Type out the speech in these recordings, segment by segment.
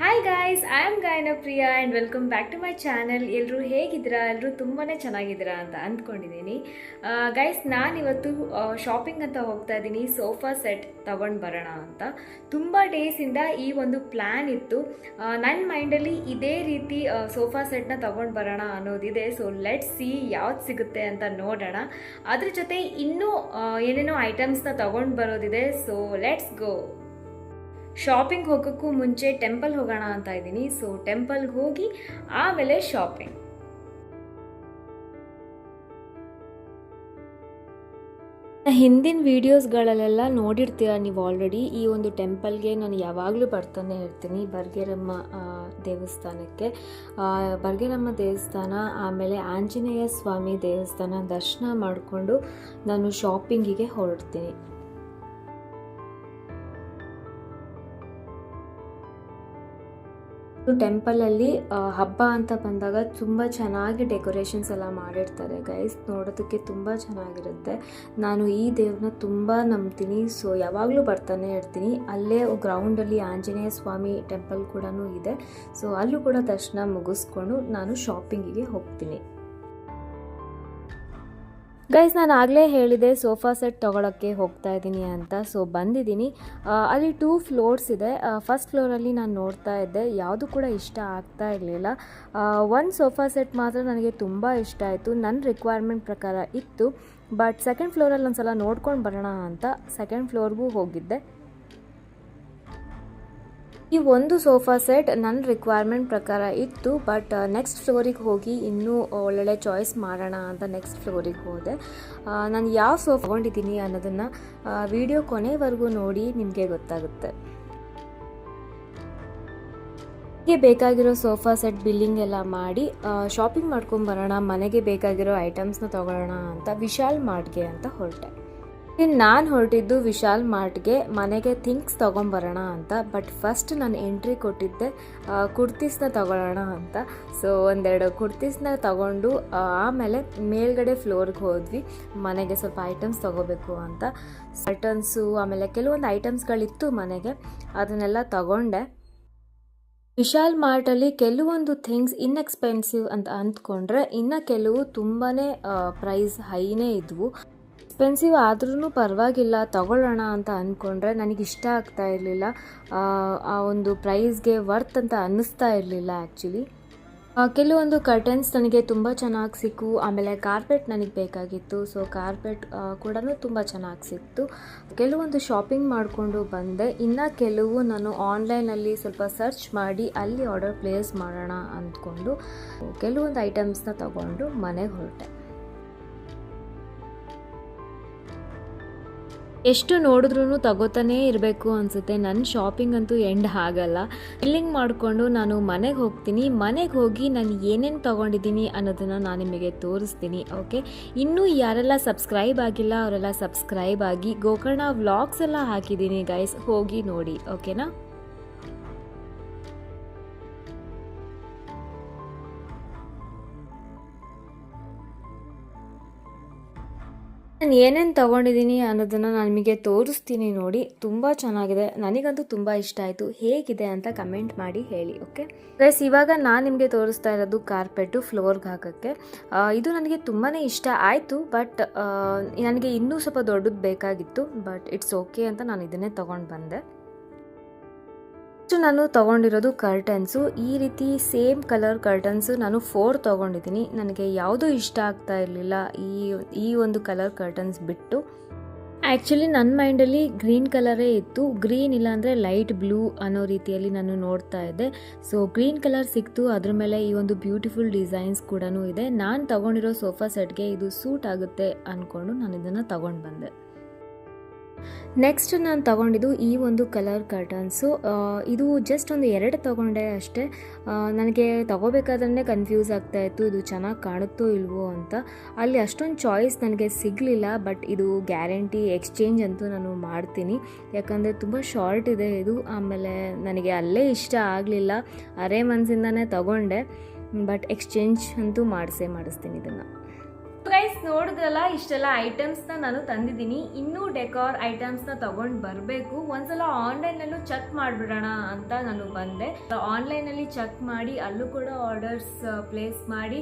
Hi guys I am Gayana Priya and welcome back to my channel ಎಲ್ಲರೂ ಹೇಗಿದ್ದೀರಾ? ಎಲ್ಲರೂ ತುಂಬಾ ಚೆನ್ನಾಗಿದ್ದೀರಾ ಅಂತ ಅಂದ್ಕೊಂಡಿದ್ದೀನಿ. ಗಾಯ್ಸ್ ನಾನಿವತ್ತು ಶಾಪಿಂಗ್ ಅಂತ ಹೋಗ್ತಾ ಇದ್ದೀನಿ. ಸೋಫಾ ಸೆಟ್ ತೊಗೊಂಡು ಬರೋಣ ಅಂತ. ತುಂಬ ಡೇಸಿಂದ ಈ ಒಂದು ಪ್ಲ್ಯಾನ್ ಇತ್ತು. ನನ್ನ ಮೈಂಡಲ್ಲಿ ಇದೇ ರೀತಿ ಸೋಫಾ ಸೆಟ್ನ ತೊಗೊಂಡು ಬರೋಣ ಅನ್ನೋದಿದೆ. ಸೊ ಲೆಟ್ ಸಿ ಯಾವ್ದು ಸಿಗುತ್ತೆ ಅಂತ ನೋಡೋಣ. ಅದ್ರ ಜೊತೆ ಇನ್ನೂ ಏನೇನೋ ಐಟಮ್ಸ್ನ ತೊಗೊಂಡು ಬರೋದಿದೆ. ಸೊ ಲೆಟ್ಸ್ ಗೋ ಶಾಪಿಂಗ್ ಹೋಗೋಕ್ಕೂ ಮುಂಚೆ ಟೆಂಪಲ್ ಹೋಗೋಣ ಅಂತ ಇದ್ದೀನಿ. ಸೊ ಟೆಂಪಲ್ಗೆ ಹೋಗಿ ಆಮೇಲೆ ಶಾಪಿಂಗ್ ಹಿಂದಿನ ವೀಡಿಯೋಸ್ಗಳಲ್ಲೆಲ್ಲ ನೋಡಿರ್ತೀರ ನೀವು ಆಲ್ರೆಡಿ ಈ ಒಂದು ಟೆಂಪಲ್ಗೆ ನಾನು ಯಾವಾಗಲೂ ಬರ್ತಾನೆ ಇರ್ತೀನಿ, ಬರ್ಗೇರಮ್ಮ ದೇವಸ್ಥಾನಕ್ಕೆ. ಬರ್ಗೇರಮ್ಮ ದೇವಸ್ಥಾನ, ಆಮೇಲೆ ಆಂಜನೇಯ ಸ್ವಾಮಿ ದೇವಸ್ಥಾನ ದರ್ಶನ ಮಾಡಿಕೊಂಡು ನಾನು ಶಾಪಿಂಗಿಗೆ ಹೊರಡ್ತೀನಿ. ಟೆಂಪಲಲ್ಲಿ ಹಬ್ಬ ಅಂತ ಬಂದಾಗ ತುಂಬ ಚೆನ್ನಾಗಿ ಡೆಕೋರೇಷನ್ಸ್ ಎಲ್ಲ ಮಾಡಿರ್ತಾರೆ ಗೈಸ್. ನೋಡೋದಕ್ಕೆ ತುಂಬ ಚೆನ್ನಾಗಿರುತ್ತೆ. ನಾನು ಈ ದೇವ್ರನ್ನ ತುಂಬ ನಂಬ್ತೀನಿ. ಸೊ, ಯಾವಾಗಲೂ ಬರ್ತಾನೆ ಇರ್ತೀನಿ. ಅಲ್ಲೇ ಗ್ರೌಂಡಲ್ಲಿ ಆಂಜನೇಯ ಸ್ವಾಮಿ ಟೆಂಪಲ್ ಕೂಡ ಇದೆ. ಸೊ, ಅಲ್ಲೂ ಕೂಡ ದರ್ಶನ ಮುಗಿಸ್ಕೊಂಡು ನಾನು ಶಾಪಿಂಗಿಗೆ ಹೋಗ್ತೀನಿ. ಗೈಸ್ ನಾನು ಆಗಲೇ ಹೇಳಿದೆ ಸೋಫಾ ಸೆಟ್ ತೊಗೊಳಕ್ಕೆ ಹೋಗ್ತಾ ಇದ್ದೀನಿ ಅಂತ. ಸೊ ಬಂದಿದ್ದೀನಿ. ಅಲ್ಲಿ ಟೂ ಫ್ಲೋರ್ಸ್ ಇದೆ. ಫಸ್ಟ್ ಫ್ಲೋರಲ್ಲಿ ನಾನು ನೋಡ್ತಾ ಇದ್ದೆ. ಯಾವುದು ಕೂಡ ಇಷ್ಟ ಆಗ್ತಾ ಇರಲಿಲ್ಲ. ಒಂದು ಸೋಫಾ ಸೆಟ್ ಮಾತ್ರ ನನಗೆ ತುಂಬ ಇಷ್ಟ ಆಯಿತು. ನನ್ನ ರಿಕ್ವೈರ್ಮೆಂಟ್ ಪ್ರಕಾರ ಇತ್ತು. ಬಟ್ ಸೆಕೆಂಡ್ ಫ್ಲೋರಲ್ಲಿ ಒಂದು ಸಲ ನೋಡ್ಕೊಂಡು ಬರೋಣ ಅಂತ ಸೆಕೆಂಡ್ ಫ್ಲೋರ್ಗೂ ಹೋಗಿದ್ದೆ. ಈ ಒಂದು ಸೋಫಾ ಸೆಟ್ ನನ್ನ ರಿಕ್ವೈರ್ಮೆಂಟ್ ಪ್ರಕಾರ ಇತ್ತು ಬಟ್ ನೆಕ್ಸ್ಟ್ ಫ್ಲೋರಿಗೆ ಹೋಗಿ ಇನ್ನೂ ಒಳ್ಳೊಳ್ಳೆ ಚಾಯ್ಸ್ ಮಾಡೋಣ ಅಂತ ನೆಕ್ಸ್ಟ್ ಫ್ಲೋರಿಗೆ ಹೋದೆ. ನಾನು ಯಾವ ಸೋಫಾ ತೊಗೊಂಡಿದ್ದೀನಿ ಅನ್ನೋದನ್ನು ವಿಡಿಯೋ ಕೊನೆವರೆಗೂ ನೋಡಿ ನಿಮಗೆ ಗೊತ್ತಾಗುತ್ತೆ. ಹೀಗೆ ಬೇಕಾಗಿರೋ ಸೋಫಾ ಸೆಟ್ ಬಿಲ್ಲಿಂಗ್ ಎಲ್ಲ ಮಾಡಿ ಶಾಪಿಂಗ್ ಮಾಡ್ಕೊಂಬರೋಣ ಮನೆಗೆ ಬೇಕಾಗಿರೋ ಐಟಮ್ಸ್ನ ತೊಗೊಳ್ಳೋಣ ಅಂತ ವಿಶಾಲ್ ಮಾರ್ಟ್ಗೆ ಅಂತ ಹೊರಟೆ. ಇನ್ನು ನಾನು ಹೊರಟಿದ್ದು ವಿಶಾಲ್ ಮಾರ್ಟ್ಗೆ ಮನೆಗೆ ಥಿಂಗ್ಸ್ ತೊಗೊಂಬರೋಣ ಅಂತ, ಬಟ್ ಫಸ್ಟ್ ನಾನು ಎಂಟ್ರಿ ಕೊಟ್ಟಿದ್ದೆ ಕುರ್ತೀಸ್ನ ತಗೊಳ್ಳೋಣ ಅಂತ. ಸೊ, ಒಂದೆರಡು ಕುರ್ತೀಸ್ನ ತಗೊಂಡು ಆಮೇಲೆ ಮೇಲ್ಗಡೆ ಫ್ಲೋರ್ಗೆ ಹೋದ್ವಿ. ಮನೆಗೆ ಸ್ವಲ್ಪ ಐಟಮ್ಸ್ ತೊಗೋಬೇಕು ಅಂತ. ಸಟನ್ಸು ಆಮೇಲೆ ಕೆಲವೊಂದು ಐಟಮ್ಸ್ಗಳಿತ್ತು ಮನೆಗೆ, ಅದನ್ನೆಲ್ಲ ತಗೊಂಡೆ. ವಿಶಾಲ್ ಮಾರ್ಟಲ್ಲಿ ಕೆಲವೊಂದು ಥಿಂಗ್ಸ್ ಇನ್ಎಕ್ಸ್ಪೆನ್ಸಿವ್ ಅಂತ ಅಂದ್ಕೊಂಡ್ರೆ, ಇನ್ನು ಕೆಲವು ತುಂಬಾ ಪ್ರೈಸ್ ಹೈನೇ ಇದ್ವು. ಎಕ್ಸ್ಪೆನ್ಸಿವ್ ಆದ್ರೂ ಪರವಾಗಿಲ್ಲ, ತಗೊಳ್ಳೋಣ ಅಂತ ಅಂದ್ಕೊಂಡ್ರೆ ನನಗೆ ಇಷ್ಟ ಆಗ್ತಾ ಇರಲಿಲ್ಲ. ಆ ಒಂದು ಪ್ರೈಸ್ಗೆ ವರ್ತ್ ಅಂತ ಅನ್ನಿಸ್ತಾ ಇರಲಿಲ್ಲ ಆ್ಯಕ್ಚುಲಿ ಕೆಲವೊಂದು ಕರ್ಟನ್ಸ್ ನನಗೆ ತುಂಬ ಚೆನ್ನಾಗಿ ಸಿಕ್ಕು. ಆಮೇಲೆ ಕಾರ್ಪೆಟ್ ನನಗೆ ಬೇಕಾಗಿತ್ತು. ಸೊ ಕಾರ್ಪೆಟ್ ಕೂಡ ತುಂಬ ಚೆನ್ನಾಗಿ ಸಿಕ್ತು. ಕೆಲವೊಂದು ಶಾಪಿಂಗ್ ಮಾಡಿಕೊಂಡು ಬಂದೆ. ಇನ್ನು ಕೆಲವು ನಾನು ಆನ್ಲೈನಲ್ಲಿ ಸ್ವಲ್ಪ ಸರ್ಚ್ ಮಾಡಿ ಅಲ್ಲಿ ಆರ್ಡರ್ ಪ್ಲೇಸ್ ಮಾಡೋಣ ಅಂದ್ಕೊಂಡು ಕೆಲವೊಂದು ಐಟಮ್ಸ್ನ ತಗೊಂಡು ಮನೆಗೆ ಹೊರಟೆ. ಎಷ್ಟು ನೋಡಿದ್ರೂ ತಗೋತಾನೇ ಇರಬೇಕು ಅನಿಸುತ್ತೆ. ನನ್ನ ಶಾಪಿಂಗ್ ಅಂತೂ ಎಂಡ್ ಆಗಲ್ಲ. ಬಿಲ್ಲಿಂಗ್ ಮಾಡಿಕೊಂಡು ನಾನು ಮನೆಗೆ ಹೋಗ್ತೀನಿ. ಮನೆಗೆ ಹೋಗಿ ನಾನು ಏನೇನು ತೊಗೊಂಡಿದ್ದೀನಿ ಅನ್ನೋದನ್ನು ನಾನು ನಿಮಗೆ ತೋರಿಸ್ತೀನಿ ಓಕೆ ಇನ್ನೂ ಯಾರೆಲ್ಲ ಸಬ್ಸ್ಕ್ರೈಬ್ ಆಗಿಲ್ಲ, ಅವರೆಲ್ಲ ಸಬ್ಸ್ಕ್ರೈಬ್ ಆಗಿ ಗೋಕರ್ಣ ವ್ಲಾಗ್ಸ್ ಎಲ್ಲ ಹಾಕಿದ್ದೀನಿ ಗೈಸ್ ಹೋಗಿ ನೋಡಿ ಓಕೆನಾ ನಾನು ಏನೇನು ತೊಗೊಂಡಿದ್ದೀನಿ ಅನ್ನೋದನ್ನು ನಾನು ನಿಮಗೆ ತೋರಿಸ್ತೀನಿ ನೋಡಿ. ತುಂಬ ಚೆನ್ನಾಗಿದೆ. ನನಗಂತೂ ತುಂಬ ಇಷ್ಟ ಆಯಿತು. ಹೇಗಿದೆ ಅಂತ ಕಮೆಂಟ್ ಮಾಡಿ ಹೇಳಿ ಓಕೆ ಗೈಸ್ ಇವಾಗ ನಾನು ನಿಮಗೆ ತೋರಿಸ್ತಾ ಇರೋದು ಕಾರ್ಪೆಟು ಫ್ಲೋರ್ಗೆ ಹಾಕೋಕ್ಕೆ ಇದು ನನಗೆ ತುಂಬಾ ಇಷ್ಟ ಆಯಿತು ಬಟ್ ನನಗೆ ಇನ್ನೂ ಸ್ವಲ್ಪ ದೊಡ್ಡದು ಬೇಕಾಗಿತ್ತು ಬಟ್ ಇಟ್ಸ್ ಓಕೆ ಅಂತ ನಾನು ಇದನ್ನೇ ತೊಗೊಂಡು ಬಂದೆ. ನೆಕ್ಸ್ಟ್ ನಾನು ತೊಗೊಂಡಿರೋದು ಕರ್ಟನ್ಸು ಈ ರೀತಿ ಸೇಮ್ ಕಲರ್ ಕರ್ಟನ್ಸು ನಾನು ಫೋರ್ ತೊಗೊಂಡಿದ್ದೀನಿ. ನನಗೆ ಯಾವುದೂ ಇಷ್ಟ ಆಗ್ತಾ ಇರಲಿಲ್ಲ ಈ ಈ ಒಂದು ಕಲರ್ ಕರ್ಟನ್ಸ್ ಬಿಟ್ಟು. ಆ್ಯಕ್ಚುಲಿ ನನ್ನ ಮೈಂಡಲ್ಲಿ ಗ್ರೀನ್ ಕಲರೇ ಇತ್ತು. ಗ್ರೀನ್ ಇಲ್ಲಾಂದರೆ ಲೈಟ್ ಬ್ಲೂ ಅನ್ನೋ ರೀತಿಯಲ್ಲಿ ನಾನು ನೋಡ್ತಾ ಇದ್ದೆ. ಸೊ ಗ್ರೀನ್ ಕಲರ್ ಸಿಕ್ತು. ಅದ್ರ ಮೇಲೆ ಈ ಒಂದು ಬ್ಯೂಟಿಫುಲ್ ಡಿಸೈನ್ಸ್ ಕೂಡ ಇದೆ. ನಾನು ತಗೊಂಡಿರೋ ಸೋಫಾ ಸೆಟ್ಗೆ ಇದು ಸೂಟ್ ಆಗುತ್ತೆ ಅಂದ್ಕೊಂಡು ನಾನು ಇದನ್ನು ತಗೊಂಡು ಬಂದೆ. ನೆಕ್ಸ್ಟ್ ನಾನು ತಗೊಂಡಿದ್ದು ಈ ಒಂದು ಕಲರ್ ಕರ್ಟನ್ಸು ಇದು ಜಸ್ಟ್ ಒಂದು ಎರಡು ತಗೊಂಡೆ ಅಷ್ಟೇ. ನನಗೆ ತೊಗೋಬೇಕಾದ್ರೆ ಕನ್ಫ್ಯೂಸ್ ಆಗ್ತಾ ಇತ್ತು. ಇದು ಚೆನ್ನಾಗಿ ಕಾಣುತ್ತೋ ಇಲ್ವೋ ಅಂತ. ಅಲ್ಲಿ ಅಷ್ಟೊಂದು ಚಾಯ್ಸ್ ನನಗೆ ಸಿಗಲಿಲ್ಲ ಬಟ್ ಇದು ಗ್ಯಾರಂಟಿ ಎಕ್ಸ್ಚೇಂಜ್ ಅಂತೂ ನಾನು ಮಾಡ್ತೀನಿ. ಯಾಕಂದರೆ ತುಂಬ ಶಾರ್ಟ್ ಇದೆ ಇದು. ಆಮೇಲೆ ನನಗೆ ಅಲ್ಲೇ ಇಷ್ಟ ಆಗಲಿಲ್ಲ. ಅರೆ ಮನಸ್ಸಿಂದನೇ ತಗೊಂಡೆ. ಬಟ್ ಎಕ್ಸ್ಚೇಂಜ್ ಅಂತೂ ಮಾಡಿಸೇ ಮಾಡಿಸ್ತೀನಿ ಇದನ್ನು. ಗೈಸ್ ನೋಡಿದ್ರಲ್ಲ, ಇಷ್ಟೆಲ್ಲ ಐಟಮ್ಸ್ನ ನಾನು ತಂದಿದ್ದೀನಿ. ಇನ್ನೂ ಡೆಕೋರ್ ಐಟಮ್ಸ್ನ ತೊಗೊಂಡು ಬರಬೇಕು. ಒಂದ್ಸಲ ಆನ್ಲೈನಲ್ಲೂ ಚೆಕ್ ಮಾಡಿಬಿಡೋಣ ಅಂತ ನಾನು ಬಂದೆ. ಆನ್ಲೈನಲ್ಲಿ ಚೆಕ್ ಮಾಡಿ, ಅಲ್ಲೂ ಕೂಡ ಆರ್ಡರ್ಸ್ ಪ್ಲೇಸ್ ಮಾಡಿ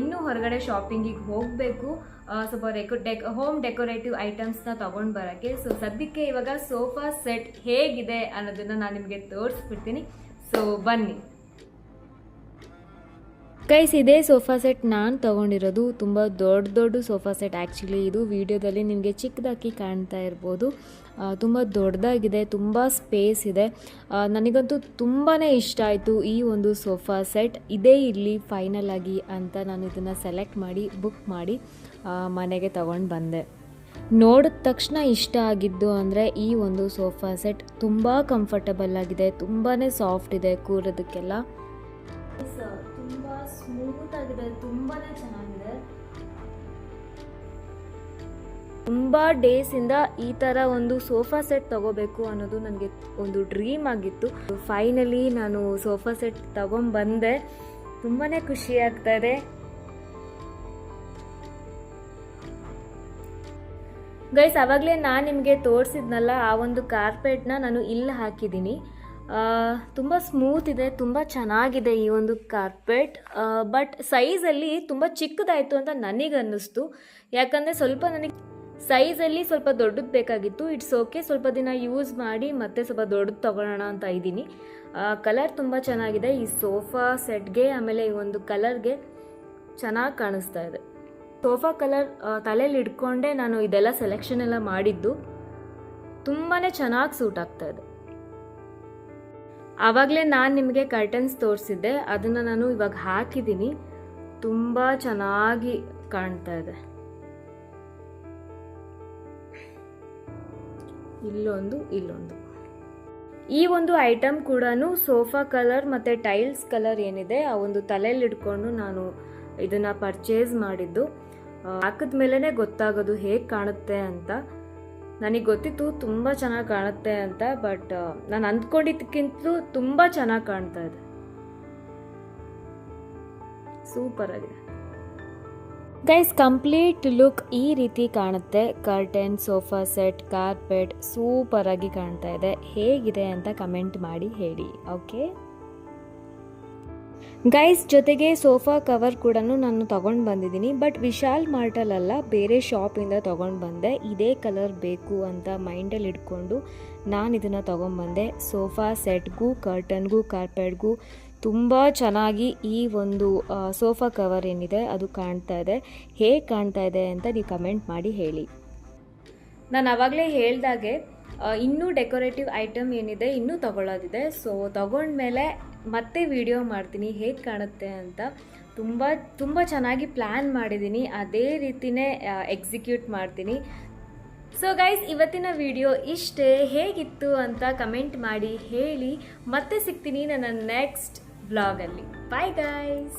ಇನ್ನೂ ಹೊರಗಡೆ ಶಾಪಿಂಗಿಗೆ ಹೋಗಬೇಕು. ಸ್ವಲ್ಪ ಡೆಕೋ ಡೆಕ್ ಹೋಮ್ ಡೆಕೋರೇಟಿವ್ ಐಟಮ್ಸ್ನ ತೊಗೊಂಡು ಬರೋಕ್ಕೆ. ಸೊ ಸದ್ಯಕ್ಕೆ ಇವಾಗ ಸೋಫಾ ಸೆಟ್ ಹೇಗಿದೆ ಅನ್ನೋದನ್ನು ನಾನು ನಿಮಗೆ ತೋರಿಸ್ಬಿಡ್ತೀನಿ. ಸೊ ಬನ್ನಿ. ಗೈಸ್ ಇದೇ ಸೋಫಾ ಸೆಟ್ ನಾನು ತೊಗೊಂಡಿರೋದು. ತುಂಬ ದೊಡ್ಡ ದೊಡ್ಡ ಸೋಫಾ ಸೆಟ್ ಆ್ಯಕ್ಚುಲಿ ಇದು. ವಿಡಿಯೋದಲ್ಲಿ ನಿಮಗೆ ಚಿಕ್ಕದಾಗಿ ಕಾಣ್ತಾ ಇರ್ಬೋದು. ತುಂಬ ದೊಡ್ಡದಾಗಿದೆ, ತುಂಬ ಸ್ಪೇಸ್ ಇದೆ. ನನಗಂತೂ ತುಂಬಾ ಇಷ್ಟ ಆಯಿತು ಈ ಒಂದು ಸೋಫಾ ಸೆಟ್ ಇದೇ ಇಲ್ಲಿ ಫೈನಲ್ ಆಗಿ ಅಂತ ನಾನು ಇದನ್ನು ಸೆಲೆಕ್ಟ್ ಮಾಡಿ ಬುಕ್ ಮಾಡಿ ಮನೆಗೆ ತಗೊಂಡು ಬಂದೆ. ನೋಡಿದ ತಕ್ಷಣ ಇಷ್ಟ ಆಗಿದ್ದು ಅಂದರೆ ಈ ಒಂದು ಸೋಫಾ ಸೆಟ್ ತುಂಬ ಕಂಫರ್ಟಬಲ್ ಆಗಿದೆ ತುಂಬಾ ಸಾಫ್ಟ್ ಇದೆ ಕೂರೋದಕ್ಕೆಲ್ಲ. ತುಂಬ ಸ್ಮೂತ್ ಆಗಿದೆ ತುಂಬಾ ಚೆನ್ನಾಗಿದೆ. ತುಂಬ ಡೇಸಿಂದ ಈ ಥರ ಒಂದು ಸೋಫಾ ಸೆಟ್ ತಗೋಬೇಕು ಅನ್ನೋದು ನನಗೆ ಒಂದು ಡ್ರೀಮ್ ಆಗಿತ್ತು. ಫೈನಲಿ ನಾನು ಸೋಫಾ ಸೆಟ್ ತಗೊಂಬಂದೆ ತುಂಬಾ ಖುಷಿ ಆಗ್ತಾ ಇದೆ. ಗೈಸ್ ಆವಾಗಲೇ ನಾನು ನಿಮಗೆ ತೋರಿಸಿದ್ನಲ್ಲ, ಆ ಒಂದು ಕಾರ್ಪೆಟ್ನ ನಾನು ಇಲ್ಲಿ ಹಾಕಿದ್ದೀನಿ. ತುಂಬ ಸ್ಮೂತ್ ಇದೆ, ತುಂಬ ಚೆನ್ನಾಗಿದೆ ಈ ಒಂದು ಕಾರ್ಪೆಟ್ ಬಟ್ ಸೈಜಲ್ಲಿ ತುಂಬ ಚಿಕ್ಕದಾಯಿತು ಅಂತ ನನಗೆ ಅನ್ನಿಸ್ತು ಯಾಕಂದರೆ ಸ್ವಲ್ಪ ನನಗೆ ಸೈಜಲ್ಲಿ ಸ್ವಲ್ಪ ದೊಡ್ಡದು ಬೇಕಾಗಿತ್ತು. ಇಟ್ಸ್ ಓಕೆ ಸ್ವಲ್ಪ ದಿನ ಯೂಸ್ ಮಾಡಿ ಮತ್ತೆ ಸ್ವಲ್ಪ ದೊಡ್ಡದು ತಗೊಳ್ಳೋಣ ಅಂತ ಇದ್ದೀನಿ. ಕಲರ್ ತುಂಬ ಚೆನ್ನಾಗಿದೆ. ಈ ಸೋಫಾ ಸೆಟ್ಗೆ ಆಮೇಲೆ ಈ ಒಂದು ಕಲರ್ಗೆ ಚೆನ್ನಾಗಿ ಕಾಣಿಸ್ತಾ ಇದೆ. ಸೋಫಾ ಕಲರ್ ತಲೆಯಲ್ಲಿ ಇಟ್ಕೊಂಡೆ ನಾನು ಇದೆಲ್ಲ ಸೆಲೆಕ್ಷನ್ ಎಲ್ಲ ಮಾಡಿದ್ದು. ತುಂಬಾ ಚೆನ್ನಾಗಿ ಸೂಟ್ ಆಗ್ತಾ ಇದೆ. ಆವಾಗಲೇ ನಾನು ನಿಮಗೆ ಕರ್ಟನ್ಸ್ ತೋರಿಸಿದ್ದೆ. ಅದನ್ನು ನಾನು ಇವಾಗ ಹಾಕಿದ್ದೀನಿ ತುಂಬ ಚೆನ್ನಾಗಿ ಕಾಣ್ತಾ ಇದೆ. ಇಲ್ಲೊಂದು ಇಲ್ಲೊಂದು. ಈ ಒಂದು ಐಟಮ್ ಕೂಡ ಸೋಫಾ ಕಲರ್ ಮತ್ತು ಟೈಲ್ಸ್ ಕಲರ್ ಏನಿದೆ, ಆ ಒಂದು ತಲೆಯಲ್ಲಿ ಇಟ್ಕೊಂಡು ನಾನು ಇದನ್ನು ಪರ್ಚೇಸ್ ಮಾಡಿದ್ದು. ಹಾಕಿದ ಮೇಲೇ ಗೊತ್ತಾಗೋದು ಹೇಗೆ ಕಾಣುತ್ತೆ ಅಂತ. ನನಗೆ ಗೊತ್ತಿತ್ತು ತುಂಬ ಚೆನ್ನಾಗಿ ಕಾಣುತ್ತೆ ಅಂತ ಬಟ್ ನಾನು ಅಂದ್ಕೊಂಡಿದ್ದಕ್ಕಿಂತಲೂ ತುಂಬ ಚೆನ್ನಾಗಿ ಕಾಣ್ತಾ ಇದೆ. ಸೂಪರ್ ಆಗಿದೆ. ಗೈಸ್ ಕಂಪ್ಲೀಟ್ ಲುಕ್ ಈ ರೀತಿ ಕಾಣುತ್ತೆ. Curtain sofa set carpet super ಆಗಿ ಕಾಣ್ತಾ ಇದೆ. ಹೇಗಿದೆ ಅಂತ ಕಮೆಂಟ್ ಮಾಡಿ ಹೇಳಿ ಓಕೆ ಗೈಸ್ ಜೊತೆಗೆ ಸೋಫಾ ಕವರ್ ಕೂಡ ನಾನು ತಗೊಂಡು ಬಂದಿದ್ದೀನಿ. ಬಟ್ ವಿಶಾಲ್ ಮಾರ್ಟಲ್ಲ ಬೇರೆ ಶಾಪಿಂದ ತೊಗೊಂಡು ಬಂದೆ. ಇದೇ ಕಲರ್ ಬೇಕು ಅಂತ ಮೈಂಡಲ್ಲಿ ಇಟ್ಕೊಂಡು ನಾನು ಇದನ್ನು ತೊಗೊಂಡ್ಬಂದೆ ಸೋಫಾ ಸೆಟ್ಗೂ ಕರ್ಟನ್ಗೂ ಕಾರ್ಪೆಟ್ಗೂ ತುಂಬ ಚೆನ್ನಾಗಿ ಈ ಒಂದು ಸೋಫಾ ಕವರ್ ಏನಿದೆ ಅದು ಕಾಣ್ತಾ ಇದೆ. ಹೇಗೆ ಕಾಣ್ತಾ ಇದೆ ಅಂತ ನೀವು ಕಮೆಂಟ್ ಮಾಡಿ ಹೇಳಿ. ನಾನು ಆವಾಗಲೇ ಹೇಳ್ದಾಗೆ ಇನ್ನೂ ಡೆಕೋರೇಟಿವ್ ಐಟಮ್ ಏನಿದೆ ಇನ್ನೂ ತಗೊಳ್ಳೋದಿದೆ ಸೊ ತಗೊಂಡ್ಮೇಲೆ ಮತ್ತೆ ವಿಡಿಯೋ ಮಾಡ್ತೀನಿ, ಹೇಗೆ ಕಾಣುತ್ತೆ ಅಂತ ತುಂಬ ತುಂಬ ಚೆನ್ನಾಗಿ ಪ್ಲ್ಯಾನ್ ಮಾಡಿದ್ದೀನಿ ಅದೇ ರೀತಿನೇ ಎಕ್ಸಿಕ್ಯೂಟ್ ಮಾಡ್ತೀನಿ. ಸೊ ಗೈಸ್ ಇವತ್ತಿನ ವಿಡಿಯೋ ಇಷ್ಟೇ. ಹೇಗಿತ್ತು ಅಂತ ಕಮೆಂಟ್ ಮಾಡಿ, ಹೇಳಿ. ಮತ್ತೆ ಸಿಗ್ತೀನಿ ನನ್ನ ನೆಕ್ಸ್ಟ್ ಬ್ಲಾಗಲ್ಲಿ ಬಾಯ್ ಗೈಸ್